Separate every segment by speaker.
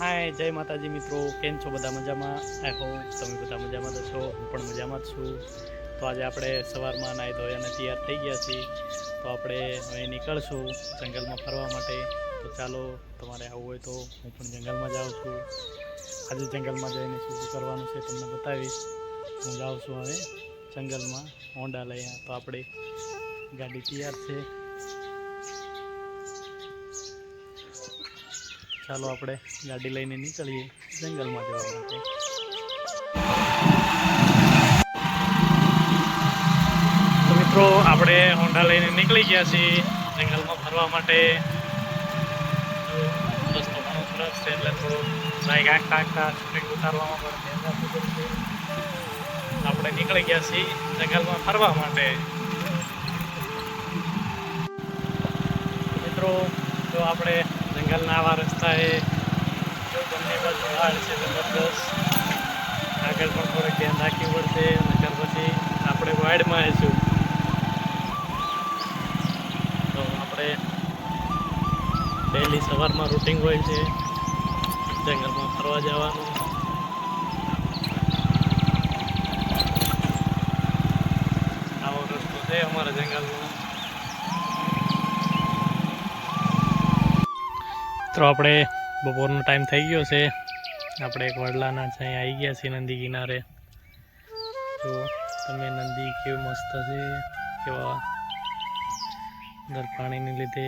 Speaker 1: હાય જય માતાજી મિત્રો. કેમ છો બધા મજામાં? આઈ હોપ તમે બધા મજામાં તો છો. હું પણ મજામાં જ છું. તો આજે આપણે સવારમાં નાહી ધોઈ અને તૈયાર થઈ ગયા છીએ. તો આપણે હવે નીકળશું જંગલમાં ફરવા માટે. તો ચાલો, તમારે આવવું હોય તો હું પણ જંગલમાં જાઉં છું. આજે જંગલમાં જઈને શું શું કરવાનું છે તમને બતાવીશ. હું જાઉં છું હવે જંગલમાં. હોન્ડા લઈ તો આપણે ગાડી તૈયાર છે. ચાલો આપણે ગાડી લઈને નીકળીએ જંગલમાં જવા માટે. મિત્રો, આપણે હોન્ડા લઈને નીકળી ગયા છીએ જંગલમાં ફરવા માટે. રસ્તો ઘણો સરસ છે, એટલે થોડું બાઈક આંખતા આંખતા ઉતારવામાં પણ આપણે નીકળી ગયા છીએ જંગલમાં ફરવા માટે. મિત્રો, જો આપણે જંગલના આવા રસ્તાએ જો બંને બાજુ ઝાડ છે જબરદસ્ત આગળ પણ થોડુંક ધ્યાન રાખવું પડશે, નકર પછી આપણે વાડમાં આવીશું. તો આપણે ડેલી સવારમાં રૂટિંગ હોય છે, જંગલમાં ફરવા જવાનું. છે અમારા જંગલમાં. તો આપણે બપોરનો ટાઈમ થઈ ગયો છે. આપણે એક વડલાના છે અહીં આવી ગયા છીએ નદી કિનારે. તો તમે નદી કેવું મસ્ત છે, કેવા અંદર પાણીને લીધે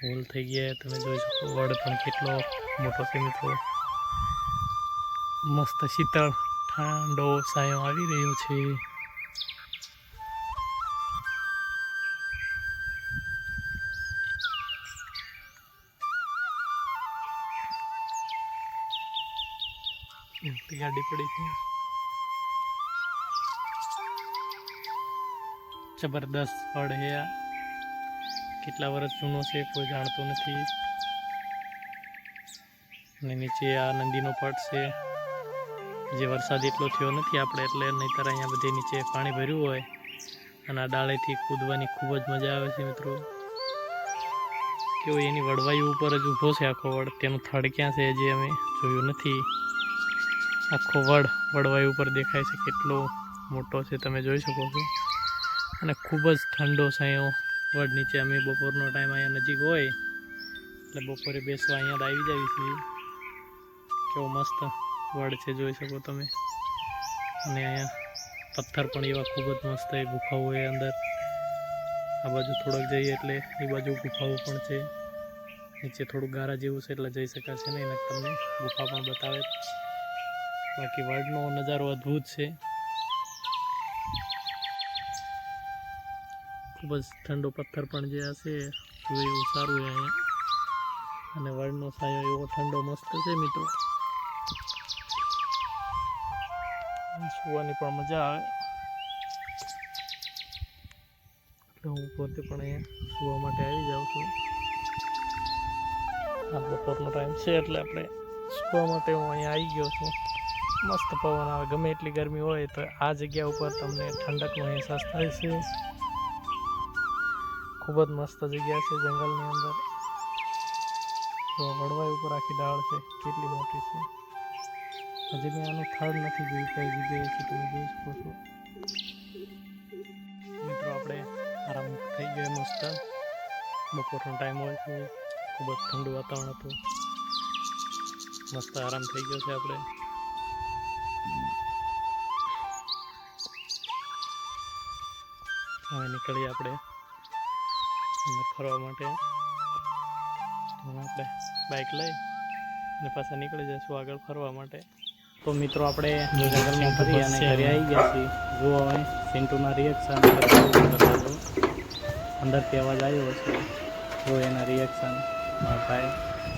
Speaker 1: હોલ થઈ ગયા. તમે જોઈ શકો વડ પણ કેટલો મોટો છે મિત્રો. મસ્ત શીતળ, ઠંડો સાયો આવી રહ્યો છે. ગાડી પડી છે. જબરદસ્ત ફળ છે આ. કેટલા વર્ષ જૂનો છે, કોઈ જાણતો નથી. અને નીચે આ નંદીનો પટ છે. જે વરસાદ એટલો થયો નથી આપણે, એટલે નહીંતર અહીંયા બધે નીચે પાણી ભર્યું હોય. અને આ ડાળેથી કૂદવાની ખૂબ જ મજા આવે છે, મિત્રો. કેવું એની વડવાઈ ઉપર જ ઊભો છે આખો વડ. તેનું થડ ક્યાં છે જે અમે જોયું નથી. આખો વડ, વડવાઈ ઉપર દેખાય છે કેટલો મોટો છે, તમે જોઈ શકો છો. અને ખૂબ જ ઠંડો છાંયો વડ નીચે. અમે બપોરનો ટાઈમ અહીંયા નજીક હોય, એટલે બપોરે બેસવા અહીંયા આવી જાય છીએ કેવો મસ્ત વડ છે, જોઈ શકો તમે. અને અહીંયા પથ્થર પણ એવા ખૂબ જ મસ્ત એ ગુફાઓ હોય અંદર. આ બાજુ થોડોક જઈએ એટલે એ બાજુ ગુફાઓ પણ છે. નીચે થોડું ગારા જેવું છે, એટલે જઈ શકાશે નહીં તમને ગુફા પણ બતાવે. બાકી વર્લ્ડનો નજારો અદ્ભુત છે. ખૂબ જ ઠંડો પથ્થર પણ જે હશે એવું સારું છે અહીંયા. અને વર્લ્ડનો સાયો એવો ઠંડો મસ્ત છે મિત્રો. સુવાની પણ મજા આવે. એટલે હું પોતે પણ અહીંયા સુવા માટે આવી જાઉં છું. આ બપોરનો ટાઈમ છે એટલે આપણે સુવા માટે હું અહીંયા આવી ગયો છું. મસ્ત પવન આવે, ગમે એટલી ગરમી હોય તો આ જગ્યા ઉપર તમને ઠંડકનો અહેસાસ થાય છે. ખૂબ જ મસ્ત જગ્યા છે જંગલની અંદર. તો વડવાઈ ઉપર આખી ડાળ છે, કેટલી મોટી છે. હજી મેં આનું થર્ડ નથી જોયું, કઈ જગ્યાએ છે, તમે જોઈ શકો છો. મિત્રો, આપણે આરામ થઈ ગયો મસ્ત બપોરનો ટાઈમ હોય છે, ખૂબ જ ઠંડુ વાતાવરણ હતું. મસ્ત આરામ થઈ ગયો છે આપણે. હવે નીકળીએ આપણે. અને ફરવા માટે. આપણે બાઇક લઈ અને પાછા નીકળી જઈશું આગળ ફરવા માટે. તો મિત્રો આપણે જંગલમાં ફરી અને ઘરે આવી ગયા છીએ. જુઓ હવે સિન્ટુના રિએક્શન અંદરથી અવાજ આવ્યો છે જો એના રિએક્શન ભાઈ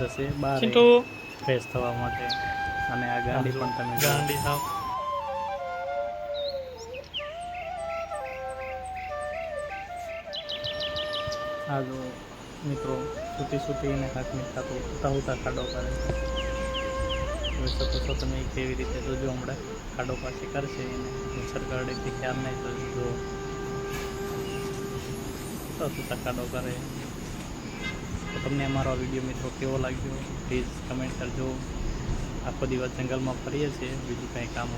Speaker 1: જશે બહાર ફ્રેશ થવા માટે. અને આ ગાડી પણ તમે ગાડી થાવ આ જો મિત્રો સૂતી સૂતીને હાથની ખાતું ઉતા ઉતા ખાડો કરે જોઈ શકો છો તમે કેવી રીતે જોજો હમણાં ખાડો પાસે કરશે એને. સરકારેથી ખ્યાલ નહીં તો જો. ઉતા સુતા ખાડો કરે તો તમને અમારો વીડિયો મિત્રો કેવો લાગ્યો પ્લીઝ કમેન્ટ કરજો. આખો દિવસ જંગલમાં ફરીએ છીએ બીજું કંઈ કામ